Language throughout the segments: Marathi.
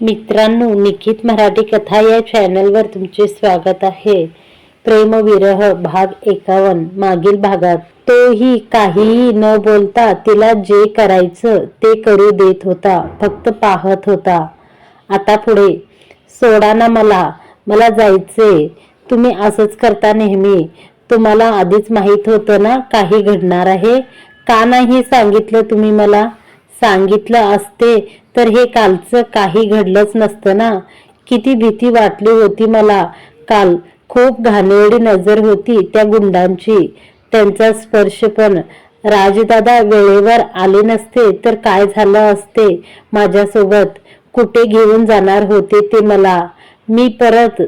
मित्रांनो निखित मराठी कथा या चॅनलवर तुमचे स्वागत आहे. प्रेमविरह भाग एकावन्न मागील भागात. तोही काहीही न बोलता तिला जे करायचं ते करू देत होता फक्त पाहत होता. आता पुढे. सोडा ना मला मला जायचे तुम्ही असंच करता नेहमी. तुम्हाला आधीच माहीत होतं ना काही घडणार आहे? का नाही सांगितलं तुम्ही मला? सांगितलं असते तर हे कालचं काही घडलंच नसतं ना. किती भीती वाटली होती मला. काल खूप घाणेरडी नजर होती त्या गुंडांची. त्यांचा स्पर्श पण. राजदादा वेळेवर आले नसते तर काय झालं असते माझ्यासोबत? कुठे घेऊन जाणार होते ते मला? मी परत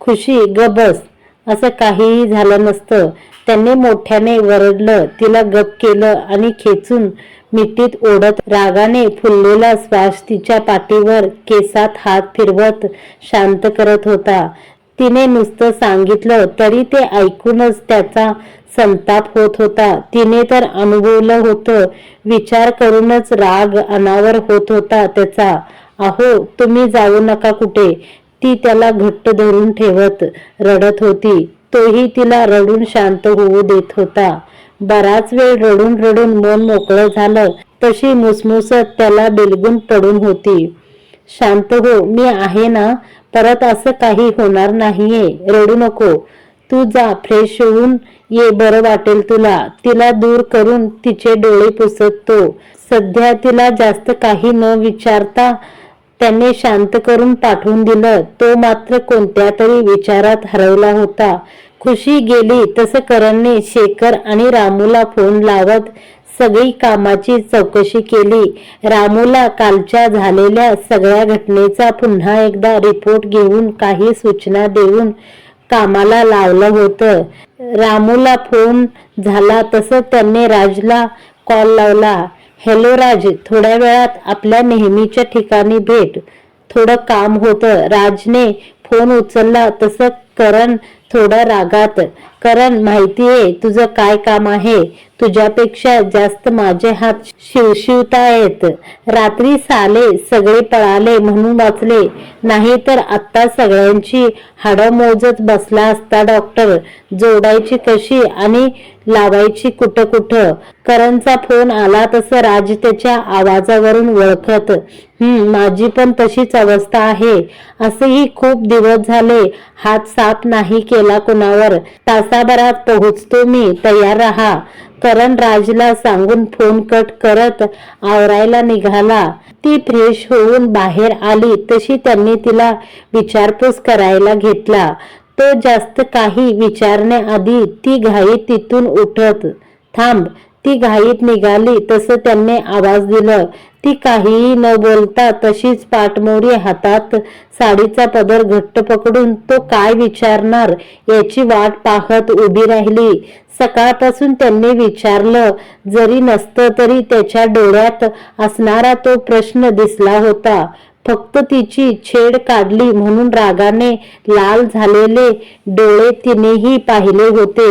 खुशी ग बस. असं काहीही झालं नसतं. त्यांनी मोठ्याने वरडलं तिला गप केलं आणि खेचून मिठीत ओढत रागाने फुललेला श्वास तिच्या पाठीवर केसात हात फिरवत शांत करत होता. तिने नुसतं सांगितलं तरी ते ऐकूनच त्याचा संताप होत होता. तिने तर अनुभवलं होतं विचार करूनच राग अनावर होत होता त्याचा. अहो तुम्ही जाऊ नका कुठे. ती त्याला घट्ट धरून ठेवत रडत होती. तोही तिला रडून शांत होऊ देत होता. बराच वेळ रडून रडून मन मोकळं झालं. तशी मुसमुसत त्याला बिलगून पडून होती. शांत हो मी आहे ना. परत असं काही होणार नाहीये. रडू नको. तू जा फ्रेश होऊन ये बरं वाटेल तुला. तिला दूर करून तिचे डोळे पुसत. तो सध्या तिला जास्त काही न विचारता त्याने शांत करून पाठवून दिलं. तो मात्र कोणत्या तरी विचारात हरवला होता. खुशी गेली तसं करणने शेखर आणि रामूला फोन लावत सगळी कामाची चौकशी केली. रामूला कालच्या झालेल्या सगळ्या घटनेचा पुन्हा एकदा रिपोर्ट घेऊन काही सूचना देऊन कामाला लावलं होतं. रामूला फोन झाला तसं त्यांनी राजला कॉल लावला. हॅलो राज थोड्या वेळात आपल्या नेहमीच्या ठिकाणी भेट. थोडं काम होतं. राजने फोन उचलला तसं करण थोडं रागात करण माहितीये तुझं काय काम आहे? तुझ्यापेक्षा जास्त माझे हात शिवशिवतायत रात्री साले सगळे पळाले म्हणून वाचले. नाही तर आत्ता सगळ्यांची हाडं मोजत बसला असता डॉक्टर. जोडायची कशी आणि लावायची कुठं कुठं? करणचा फोन आला तसं राज त्याच्या आवाजावरून ओळखत हम्म माझी पण तशीच अवस्था आहे. असेही खूप दिवस झाले हात साफ नाही केला. कुणावर? तासाभरात पोहोचतो मी तयार राहा. करण राजला सांगून फोन कट करत आवरायला निघाला. ती फ्रेश होऊन बाहेर आली तशी त्यांनी तिला विचारपूस करायला घेतला. तो जास्त काही विचारण्याआधी ती घाईत तिथून उठत. थांब. ती घाईत निघाली तसं त्यांनी आवाज दिलं. ती काहीही न बोलता तशीच पाठमोरी हातात साडीचा पदर घट्ट पकडून तो काय विचारणार याची वाट पाहत उभी राहिली. सकाळपासून त्यांनी विचारलं जरी नसतं तरी त्याच्या डोळ्यात असणारा तो प्रश्न दिसला होता. फक्त तिची छेड काढली म्हणून रागाने लाल झालेले डोळे तिनेही पाहिले होते.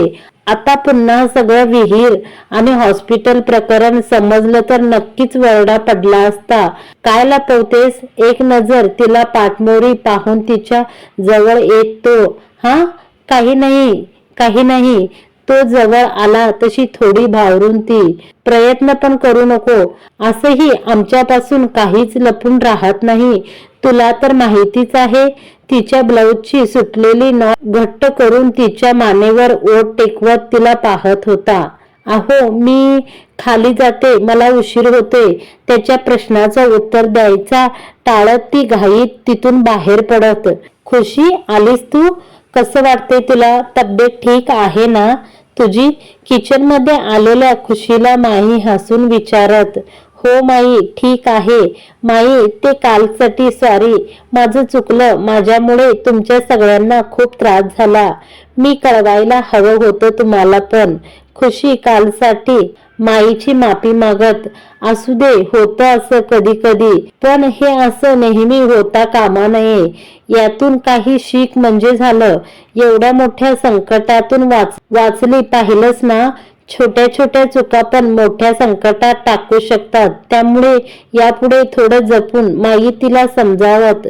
आता पुन्हा सगळं विहीर आणि हॉस्पिटल प्रकरण समजलं तर नक्कीच वरडा पडला असता. काय लपवतेस? एक नजर तिला पाठमोरी पाहून तिच्या जवळ येत. तो हा? काही नाही काही नाही. तो जवळ आला तशी थोडी भावरून ती. प्रयत्न पण करू नको. असंही आमच्यापासून काहीच लपून राहत नाही. तुला तर माहितीच आहे तिच्या ब्लाऊजची सुटलेली नॉट घट्ट करून तिच्या मानेवर ओट टेकवत तिला पाहत होता. अहो मी खाली जाते मला उशीर होते त्याच्या प्रश्नाचं उत्तर द्यायचा टाळत ती घाईत तिथून बाहेर पडत. खुशी आलीस तू? कसं वाटते तुला? तब्येत ठीक आहे ना? तुझी किचनमध्ये आलेल्या खुशीला माही हसून विचारत. हो माई ठीक आहे. माई ते कालसाठी सॉरी माझं चुकलं. माझ्यामुळे तुमच्या सगळ्यांना खूप त्रास झाला. मी कळवायला हवं होतं तुम्हाला पण. खुशी कालसाठी माईची माफी मागत. असू दे होतं असं कधी कधी पण हे असं नेहमी होता कामा नये. यातून काही शीख म्हणजे झालं. एवढ्या मोठ्या संकटातून वाच वाचली पाहिलंच ना? छोट्या छोट्या चुका पण मोठ्या संकटात टाकू शकतात. त्यामुळे यापुढे थोडं जपून माई तिला समजावत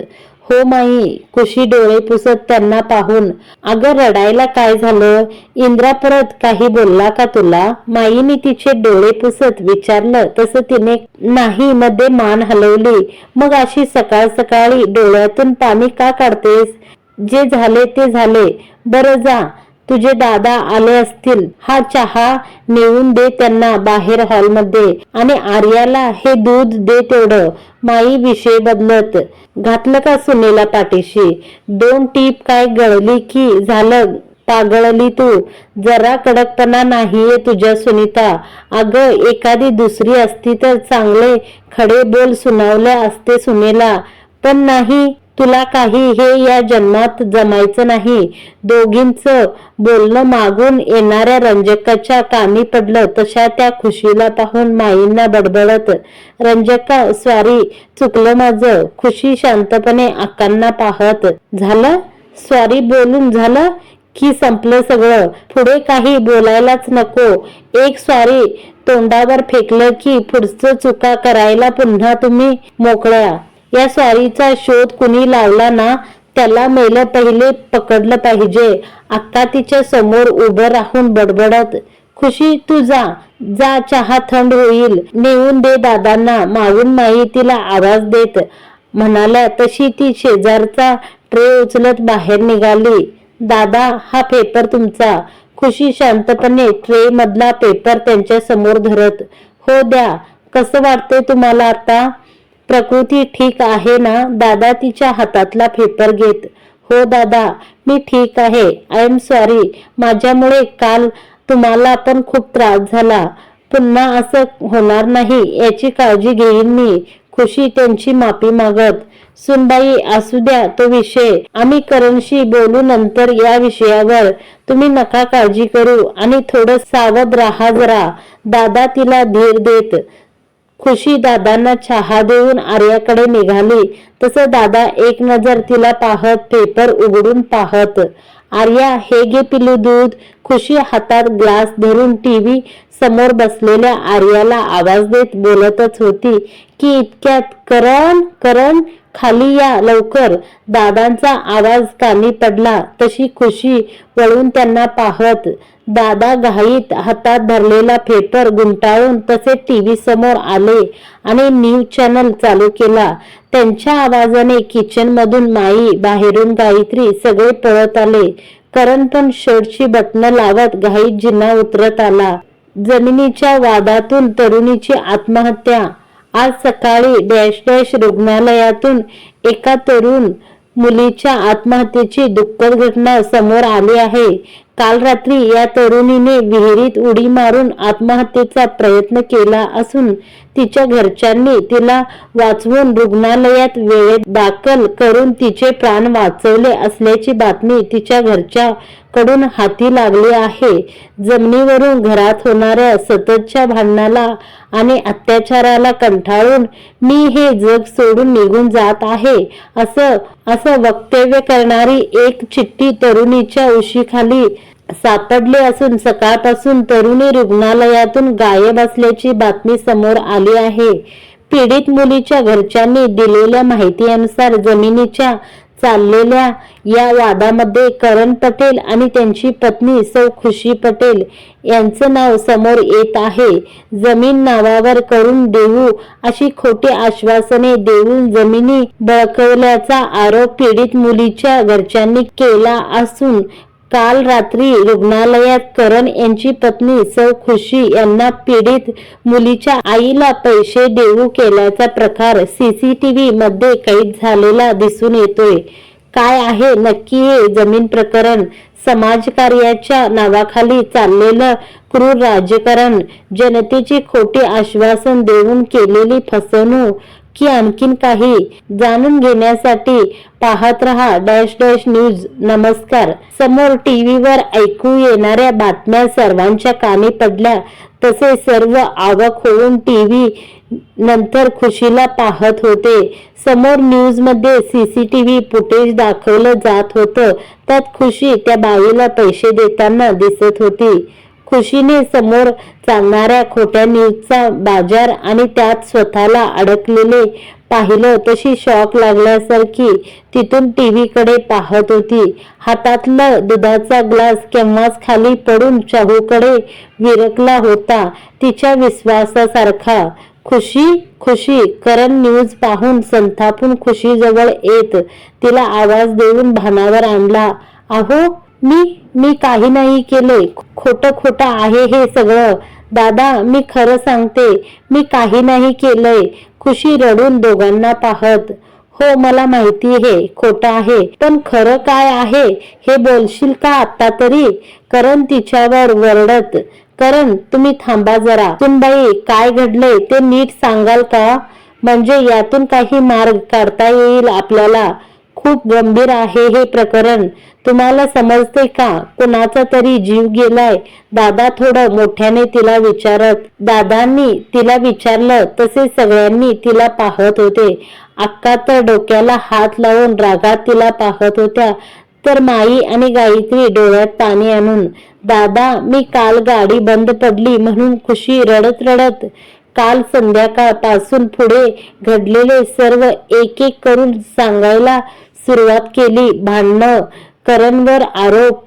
हो माई खुशी डोळे पुसत त्यांना पाहून. अगं रडायला काय झालं? इंद्रा परत काही बोलला का तुला? माईने तिचे डोळे पुसत विचारलं तसं तिने नाही मध्ये मान हलवली. मग अशी सकाळ सकाळी डोळ्यातून पाणी का काढतेस? जे झाले ते झाले. बरं जा. तुझे दादा आले असतील हा चहा नेऊन दे त्यांना बाहेर हॉलमध्ये. आणि आर्याला हे दूध दे तेवढं. माई विषय बदलत. घातलं का सुनेला पाठीशी? दोन टीप काय गळली की झालं? पागळली तू. जरा कडकपणा नाहीये तुझ्या सुनीता. अगं एखादी दुसरी असती तर चांगले खडे बोल सुनावले असते सुनेला. पण नाही तुला काही हे या जन्मात जमायचं नाही. दोघींच बोलणं मागून येणाऱ्या रंजकाच्या कामी पडलं तशा त्या खुशीला पाहून माईंना बडबडत रंजका स्वारी चुकलं माझं. खुशी शांतपणे अक्कांना पाहत. झालं? स्वारी बोलून झालं? की संपलं सगळं? पुढे काही बोलायलाच नको. एक स्वारी तोंडावर फेकलं की पुढचं चुका करायला पुन्हा तुम्ही मोकळ्या. या स्वारीचा शोध कुणी लावला ना त्याला मेलं पहिले पकडलं पाहिजे. आत्ता तिच्या समोर उभं राहून बडबडत खुशी तू जा. जा चहा थंड होईल. नेऊन दे दादांना. मागून माई तिला आवाज देत. म्हणाल्या तशी ती शेजारचा ट्रे उचलत बाहेर निघाली. दादा हा पेपर तुमचा. खुशी शांतपणे ट्रे मधला पेपर त्यांच्यासमोर धरत हो द्या. कसं वाटतंय तुम्हाला आता? प्रकृती ठीक आहे ना? दादा तिच्या हातातला पेपर घेत हो दादा मी ठीक आहे. आय एम सॉरी माझ्यामुळे काल तुम्हाला पण खूप त्रास झाला. पुन्हा असं होणार नाही. याची काळजी घेईन मी. खुशी त्यांची माफी मागत. सुनबाई असू द्या तो विषय. आम्ही करणशी बोलू नंतर या विषयावर. तुम्ही नका काळजी करू. आणि थोडं सावध राहा जरा. दादा तिला धीर देत खुशी दादांना चहा देऊन आर्याकडे निघाली. तसं दादा एक नजर तिला पाहत पेपर उघडून पाहत आर्या हे घे पिलू दूध. खुशी हातात ग्लास धरून टीव्ही समोर बसलेल्या आर्याला आवाज देत बोलतच होती की इतक्यात करण करण खाली या लवकर. दादांचा आवाज कानी पडला. तशी खुशी वळून त्यांना पाहत. दादा घाईत हातात धरलेला पेपर गुंटाळून तसे टीव्ही समोर आले आणि न्यूज चॅनल चालू केला. त्यांच्या आवाजाने किचन मधून माई बाहेरून गायत्री सगळे पळत आले. करण पण शर्टची बटणं लावत घाईत जिना उतरत आला. जमिनीच्या वादातून तरुणीची आत्महत्या. आज सकाळी डॅश डॅश रुग्णालयातून एका तरुण मुलीच्या आत्महत्येची दुःखद घटना समोर आली आहे. काल रात्री या तरुणीने विहिरीत उडी मारून आत्महत्येचा प्रयत्न केला असून तिच्या घरच्यांनी तिला वाचवून रुग्णालयात वेळेत दाखल करून तिचे प्राण वाचवले असल्याची बातमी तिच्या घरच्या कडून हाती लागली आहे. जमिनीवरून घरात होणाऱ्या सततच्या भांडणाला आणि अत्याचाराला कंठाळून मी हे जग सोडून निघून जात आहे असं असं वक्तव्य करणारी एक चिठ्ठी तरुणीच्या उशीखाली सापडले असून सकाळपासून तरुणी रुग्णालयातून गायब असल्याची बातमी समोर आली आहे. पीडित मुलीच्या घरच्यांनी दिलेल्या माहितीनुसार जमिनीच्या चाललेल्या या वादामध्ये करण पटेल आणि त्यांची पत्नी सौ खुशी पटेल यांचं नाव समोर येत आहे. जमीन नावावर करून देऊ अशी खोटी आश्वासने देऊन जमिनी बळकवल्याचा आरोप पीडित मुलीच्या घरच्यांनी केला असून काल रात्री रुग्णालयात करण यांची पत्नी सौ खुशी यांना पीडित मुलीच्या आईला पैसे देऊ केल्याचा प्रकार सीसीटीव्ही मध्ये कैद झालेला दिसून येतोय. काय आहे नक्की हे जमीन प्रकरण? समाजकार्याच्या नावाखाली चाललेलं क्रूर राजकारण जनतेची खोटी आश्वासन देऊन केलेली फसवणूक की आणखीन काही जाणून घेण्यासाठी पाहत रहा डॅश डॅश न्यूज. नमस्कार. समोर टीव्हीवर ऐकू येणाऱ्या बातम्या सर्वांच्या कानी पडल्या. तसे सर्व आवक होऊन टीव्ही नंतर खुशीला पाहत होते. समोर न्यूजमध्ये सीसीटीव्ही फुटेज दाखवलं जात होतं. त्यात खुशी त्या बाईला पैसे देताना दिसत होती. खुशीने समोर चालणाऱ्या खोट्या न्यूजचा बाजार आणि त्यात स्वतःला अडकलेले पाहिलं तशी शॉक लागल्यासारखी तिथून टीव्हीकडे पाहत होती. हातातला दुधाचा ग्लास केव्हाच खाली पडून चाहूकडे विरकला होता. तिच्या विश्वासासारखा खुशी खुशी करण न्यूज पाहून संतापून खुशीजवळ येत. तिला आवाज देऊन भानावर आणला. अहो मी मी काही नाही केले. खोटं खोटं आहे हे सगळं. दादा मी खरं सांगते मी काही नाही केलंय खुशी रडून दोघांना पाहत. हो मला माहिती आहे खोटं आहे. पण खरं काय आहे हे बोलशील का आता तरी? करण तिच्यावर वरडत. करण तुम्ही थांबा जरा. तुमबाई काय घडलंय ते नीट सांगाल का? म्हणजे यातून काही मार्ग काढता येईल आपल्याला. खूप गंभीर आहे हे प्रकरण. तुम्हाला समजते का? कुणाचा तरी जीव गेलाय. दादा थोडं मोठ्याने तिला विचारत. दादांनी तिला विचारलं तसे सगळ्यांनी तिला पाहत होते. अक्का तर डोक्याला हात लावून रागात तिला पाहत होत्या. तर माई आणि गायत्री डोळ्यात पाणी आणून दादा मी काल गाडी बंद पडली म्हणून खुशी रडत रडत काल संध्याकाळपासून पुढे घडलेले सर्व एक एक करून सांगायला सुरुवात केली. भांडणं करणवर आरोप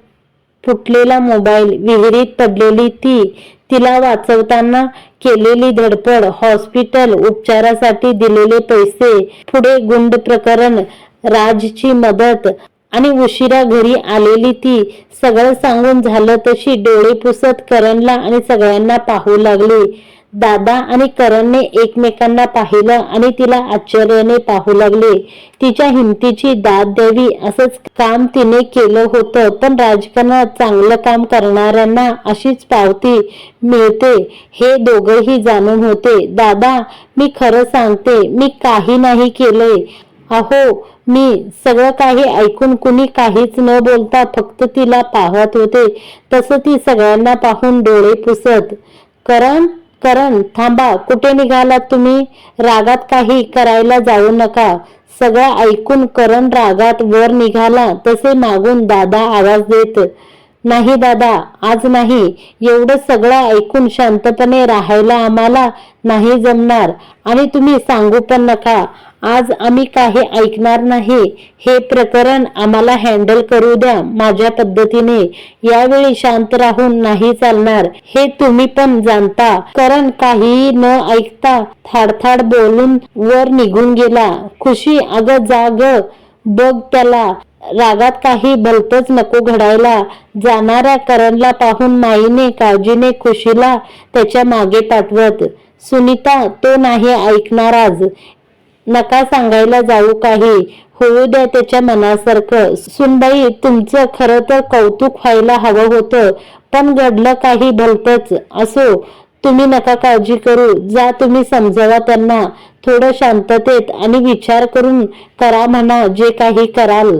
फुटलेला मोबाईल विहिरीत पडलेली ती तिला वाचवताना केलेली धडपड हॉस्पिटल उपचारासाठी दिलेले पैसे पुढे गुंड प्रकरण राजची मदत आणि उशिरा घरी आलेली ती सगळं सांगून झालं तशी डोळे पुसत करणला आणि सगळ्यांना पाहू लागली. दादा आणि करणने एकमेकांना पाहिलं आणि तिला आश्चर्याने पाहू लागले. तिच्या हिमतीची दाद द्यावी असंच काम तिने केलं होतं पण राजकारणात चांगलं काम करणाऱ्यांना अशीच पावती मिळते हे दोघंही जाणून होते. दादा मी खरं सांगते मी काही नाही केलंय. अहो मी सगळं काही ऐकून कुणी काहीच न बोलता फक्त तिला पाहत होते. तसं ती सगळ्यांना पाहून डोळे पुसत. करण करण थांबा कुठे निघालात तुम्ही? रागात काही करायला जाऊ नका. सगळं ऐकून करण रागात वर निघाला तसे मागून दादा आवाज देत नाही दादा आज नाही. एवढं सगळं ऐकून शांतपणे राहायला आम्हाला नाही जमणार. आणि तुम्ही सांगू पण नका. आज आम्ही काही ऐकणार नाही. हे प्रकरण आम्हाला हँडल करू द्या. माझ्या पद्धतीने यावेळी शांत राहून नाही चालणार. हे तुम्ही पण जाणता. करण काहीही न ऐकता थाडथाड बोलून वर निघून गेला. खुशी अगं जाग. बघ त्याला. रागात काही भलतच नको घडायला. जाणाऱ्या करणला पाहून माईने काळजीने खुशीला त्याच्यामागे पाठवत. सुनीता तो नाही ऐकणार आज. नका सांगायला जाऊ काही. होऊ द्या त्याच्या मनासारखं. सुनबाई तुमचं खरं तर कौतुक व्हायला हवं होतं पण घडलं काही भलतच. असो तुम्ही नका काळजी करू. जा तुम्ही समजावा त्यांना. थोडं शांततेत आणि विचार करून करा म्हणा जे काही कराल.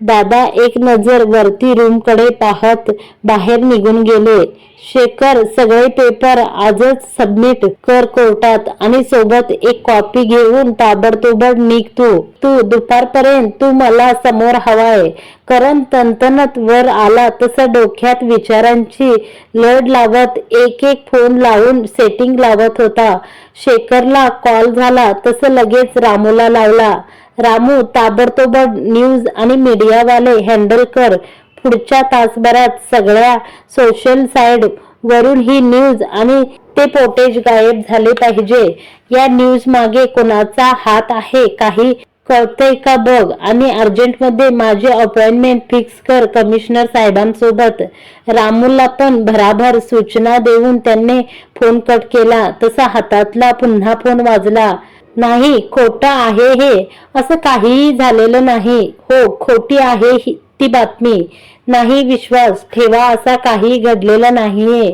दादा एक नजर वरती रूमकडे पाहत बाहेर निघून गेले. शेखर सगळे पेपर आजच सबमिट कर कोर्टात आणि सोबत एक कॉपी घेऊन ताबडतोब निघ तू तू दुपारपर्यंत तू मला समोर हवाय. करण तंतनत वर आला तसं डोक्यात विचारांची लढ लावत एक एक फोन लावून सेटिंग लावत होता. शेखरला कॉल झाला तसं लगेच रामूला लावला. रामू ताबडतोब न्यूज आणि मीडियावाले हँडल कर. पुढच्या तासभरात सगळ्या सोशल साईड वरून ही न्यूज आणि ते फोटेज गायब झाले पाहिजे. या न्यूज मागे कोणाचा हात आहे काही कळतंय का बघ? आणि अर्जंटमध्ये माझी अपॉइंटमेंट फिक्स कर कमिशनर साहेबांसोबत. रामूला पण भराभर सूचना देऊन त्यांनी फोन कट केला. तसा हातातला पुन्हा फोन वाजला. नाही खोटं आहे हे. असं काहीही झालेलं नाही. हो खोटी आहे ही- ती बातमी. नाही विश्वास. ठेवा असा काही घडलेला नाहीये.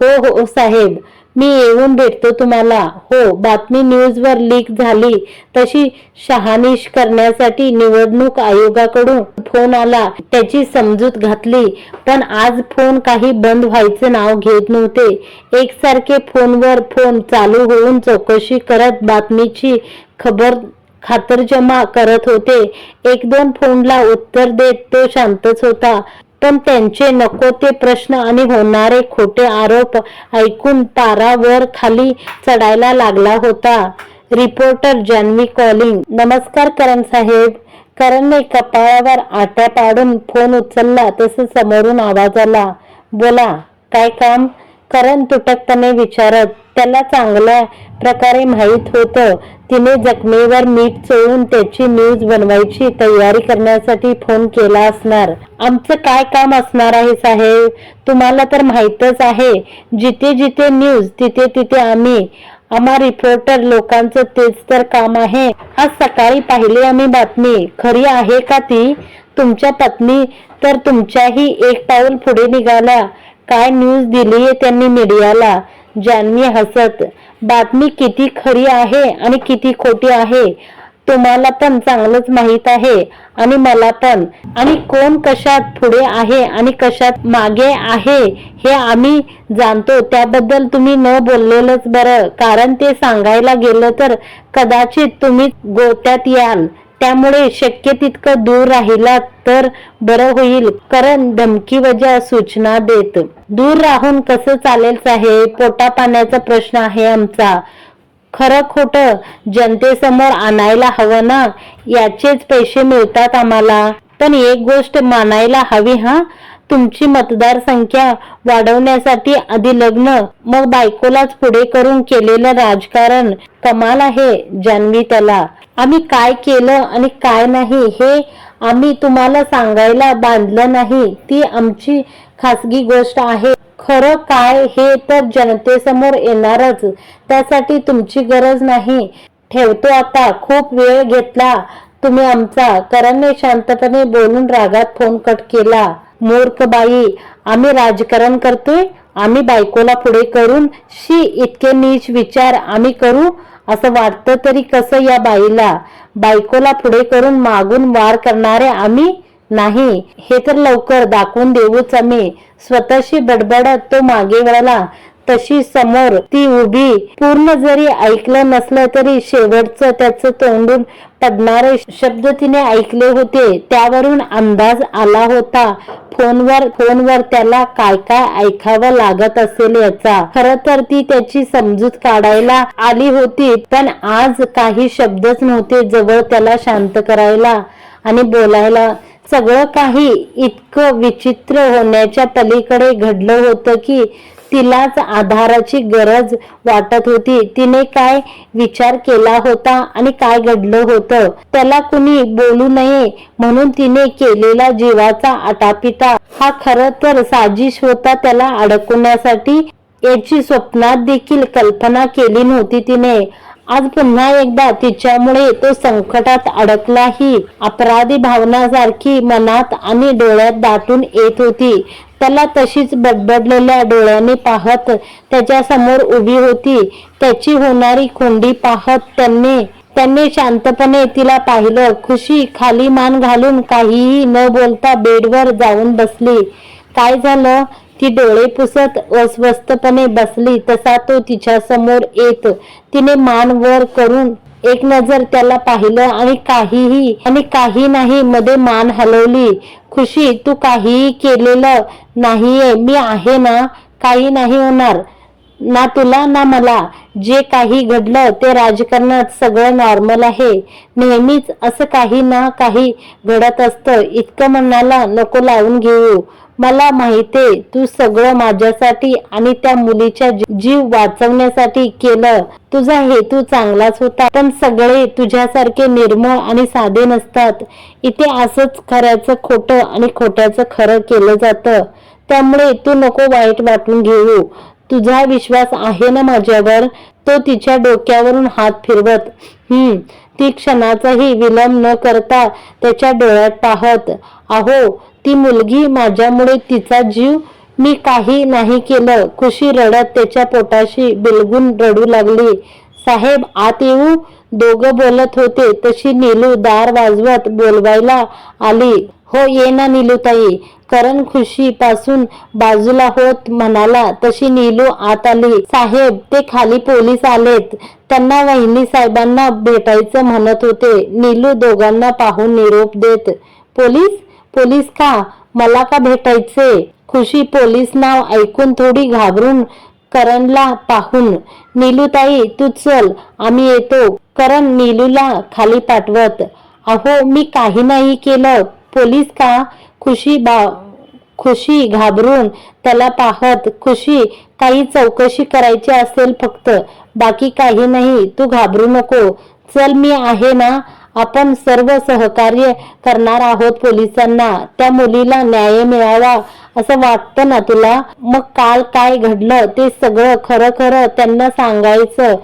हो हो साहेब. मी येऊन भेटतो तुम्हाला. हो बातमी न्यूजवर लीक झाली. तशी शहानिश करण्यासाठी निवडणूक आयोगाकडून फोन आला. त्याची समजूत घातली. पण आज फोन काही बंद व्हायचं नाव घेत नव्हते. एकसारखे फोनवर फोन चालू होऊन चौकशी करत बातमीची खबर खातरजमा करत होते. एक दोन फोनला उत्तर देत तो शांतच होता. पण त्यांचे नको ते प्रश्न आणि होणारे खोटे आरोप ऐकून तारा वर खाली चढायला लागला होता. रिपोर्टर जान्हवी कॉलिंग नमस्कार करण साहेब. करणने कपाळावर आट्या पाडून फोन उचलला तसं समोरून आवाज आला बोला काय काम? करण तुटकपणे विचारत त्याला चांगल्या प्रकारे माहीत होतं. तिने जखमेवर मीठ चोळून त्याची न्यूज बनवायची तयारी करण्यासाठी फोन केला असणार. आमचं काय काम असणार आहे साहेब? तुम्हाला तर माहीतच आहे. जिथे जिथे न्यूज तिथे तिथे आम्ही. आम्हा रिपोर्टर लोकांचं तेच तर काम आहे. आज सकाळी पाहिली आम्ही बातमी. खरी आहे का ती? तुमच्या पत्नी तर तुमच्याही एक पाऊल पुढे निघाला. काय न्यूज दिलीये त्यांनी मीडियाला? जान्हवी हसत बातमी किती खरी आहे आणि किती खोटी आहे तुम्हाला पण चांगलंच माहीत आहे आणि मला पण. आणि कोण कशात पुढे आहे आणि कशात मागे आहे हे आम्ही जाणतो. त्याबद्दल तुम्ही न बोललेलंच बरं. कारण ते सांगायला गेलं तर कदाचित तुम्ही गोत्यात याल. त्यामुळे शक्य तितकं दूर राहिला तर बरं होईल कारण धमकी वजा सूचना देत. दूर राहून कसं चालेल साहेब? पोटा पाण्याचा प्रश्न आहे आमचा. खरं खोटं जनतेसमोर आणायला हवं ना? याचेच पैसे मिळतात आम्हाला. पण एक गोष्ट मानायला हवी हा? तुमची मतदार संख्या वाढवण्यासाठी आधी लग्न मग बायकोलाच पुढे करून केलेलं राजकारण कमाल आहे जान्हवी त्याला. आम्ही काय केलं आणि काय नाही हे आम्ही तुम्हाला सांगायला बांधलं नाही. ती आमची खासगी गोष्ट आहे. खरं काय हे तर जनतेसमोर येणारच. त्यासाठी तुमची गरज नाही. ठेवतो आता. खूप वेळ घेतला तुम्ही आमचा. करणने शांतपणे बोलून रागात फोन कट केला. मूर्ख बाई आम्ही राजकारण करतोय आम्ही बायकोला पुढे करून शी इतके नीच विचार आम्ही करू असं वाटतं तरी कसं या बाईला? बायकोला पुढे करून मागून वार करणारे आम्ही नाही. हे तर लवकर दाखवून देऊच आम्ही. स्वतःशी बडबडत तो मागे वळला. तशी समोर ती उभी पूर्ण जरी ऐकलं नसलं तरी शेवटचं त्याचं तोंडून पडणारे शब्द तिने ऐकले होते. त्यावरून अंदाज आला होता फोनवर फोनवर त्याला काय काय ऐकावं लागत असेल याचा. खर तर ती त्याची समजूत काढायला आली होती पण आज काही शब्दच नव्हते जवळ त्याला शांत करायला आणि बोलायला. सगळं काही इतकं विचित्र होण्याच्या पलीकडे घडलं होतं की तिलाच आधाराची गरज वाटत होती. तिने काय विचार केला होता आणि काय घडलं होतं? त्याला कुणी बोलू नये म्हणून तिने केलेला जीवाचा आटापिटा. हा खर तर साजिश होता त्याला अडकवण्यासाठी. याची स्वप्नात देखील कल्पना केली नव्हती तिने. आज पुन्हा एकदा तिच्यामुळे तो संकटात अडकलाही. अपराधी भावनासारखी मनात आणि डोळ्यात दाटून येत होती. त्याला तशीच बडबडलेल्या डोळ्याने पाहत त्याच्यासमोर उभी होती. त्याची होणारी खोंडी पाहत त्यांनी त्यांनी शांतपणे तिला पाहिलं. खुशी खाली मान घालून काहीही न बोलता बेडवर जाऊन बसली. काय झालं? ती डोळे पुसत अस्वस्थपणे बसली तसा तो तिच्या समोर येत. तिने मान वर करून एक नजर त्याला पाहिलं आणि काहीही आणि काही नाही मध्ये मान हलवली. खुशी तू काहीही केलेलं नाहीये मी आहे ना काही नाही होणार. ना तुला ना मला. जे काही घडलं ते राजकारणात सगळं नॉर्मल आहे. नेहमीच असं काही ना काही घडत असतं. इतकं मनाला नको लावून घेऊ. मला माहितीये तू सगळं माझ्यासाठी आणि त्या मुलीच्या जीव वाचवण्यासाठी केलं. तुझा हेतू चांगलाच होता पण सगळे तुझ्यासारखे निर्मळ आणि साधे नसतात. इथे असंच खऱ्याचं खोटं आणि खोट्याचं खरं केलं जातं. त्यामुळे तू नको वाईट वाटून घेऊ. तुझा विश्वास आहे ना माझ्यावर? तो तिच्या डोक्यावरून हात फिरवत. हम्म ती क्षणाचाही विलंब न करता त्याच्या डोळ्यात पाहत. अहो ती मुलगी माझ्यामुळे तिचा जीव मी काही नाही केलं. खुशी रडत त्याच्या पोटाशी बिलगून रडू लागली. साहेब आत येऊ? दोघं बोलत होते. तशी नीलू दार वाजवत बोलवायला आली. हो ये ना नीलूताई. करण खुशी पासून बाजूला होत म्हणाला. तशी नीलू आत आली. साहेब ते खाली पोलीस आलेत. त्यांना वहिनी साहेबांना भेटायचं म्हणत होते. नीलू दोघांना पाहून निरोप देत पोलीस पोलीस का? मला का भेटायचे? खुशी पोलीस नाव ऐकून थोडी घाबरून करणला पाहून नीलूताई तू चल आम्ही येतो. करण नीलूला खाली पाठवत अहो मी काही नाही केलं. पोलीस का? खुशी बा खुशी घाबरून त्याला पाहत खुशी काही चौकशी करायची असेल फक्त बाकी काही नाही तू घाबरू नको. चल मी आहे ना आपण सर्व सहकार्य करणार आहोत पोलिसांना. त्या मुलीला न्याय मिळावा असं वाटतं ना तुला? मग काल काय घडलं? ते सगळं खरं खरं त्यांना सांगायचं.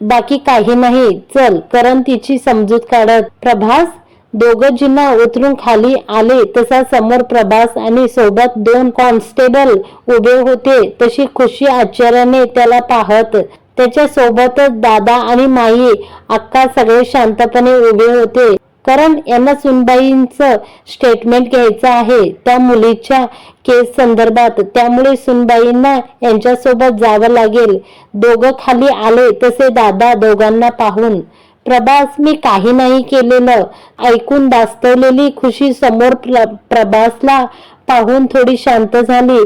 बाकी काही नाही. चल करण तिची समजूत काढत. प्रभास दोघं जिन्ना उतरून खाली आले. तसा समोर प्रभास आणि सोबत दोन कॉन्स्टेबल उभे होते. तशी खुशी आश्चर्याने त्याला पाहत त्याच्या सोबतच दादा आणि माई अक्का सगळे शांतपणे उभे होते. कारण यांना सुनबाईंचं स्टेटमेंट घ्यायचं आहे. त्या मुलीच्या केस संदर्भात. त्यामुळे सुनबाईंना यांच्यासोबत जावं लागेल. दोघं खाली आले तसे दादा दोघांना पाहून. प्रभास मी काही नाही केलेलं. ऐकून दास्तवलेली खुशी समोर प्र प्रभासला पाहून थोडी शांत झाली.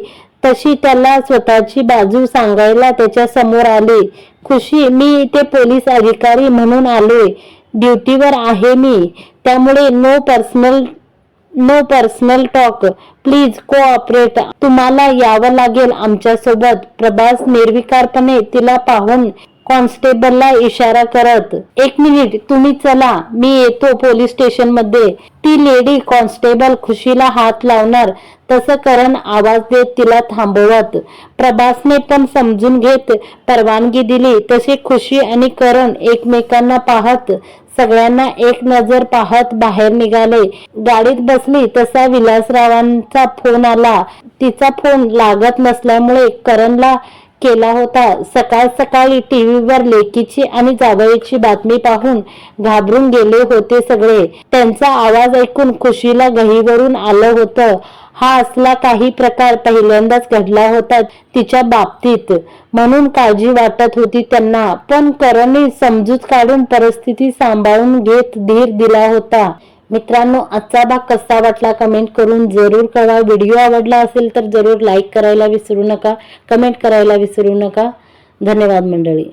तशी त्याला स्वतःची बाजू सांगायला त्याच्यासमोर आले. खुशी मी इथे पोलीस अधिकारी म्हणून आले. ड्युटीवर आहे मी. त्यामुळे no personal no personal talk please cooperate तुम्हाला यावं लागेल आमच्यासोबत. प्रभास निर्विकारपणे तिला पाहून कॉन्स्टेबलला इशारा करत एक मिनिट तुम्ही चला मी येतो पोलीस स्टेशनमध्ये ती लेडी कॉन्स्टेबल खुशीला हात लावणार तसं करण आवाज देत तिला थांबवत. प्रभासने पण समजून घेत परवानगी दिली तशी खुशी आणि करण एकमेकांना पाहत सगळ्यांना एक नजर पाहत बाहेर निघाले. गाडीत बसली तसा विलासरावांचा फोन आला. तिचा फोन लागत नसल्यामुळे करणला केला होता. सकाळ सकाळी टीव्हीवर लेकीची आणि जावयाची बातमी पाहून घाबरून गेले होते सगळे. त्यांचा आवाज ऐकून खुशीला गहीवरून आलं होतं. हा असला काही प्रकार पहिल्यांदाच घडला होता तिच्या बाबतीत. म्हणून काळजी वाटत होती त्यांना. पण करणे समजूत काढून परिस्थिती सांभाळून घेत धीर दिला होता. मित्रांनो आजचा भाग कसा वाटला कमेंट करून जरूर कळवा. व्हिडिओ आवडला असेल तर जरूर लाईक करायला विसरू नका. कमेंट करायला विसरू नका. धन्यवाद मंडळी.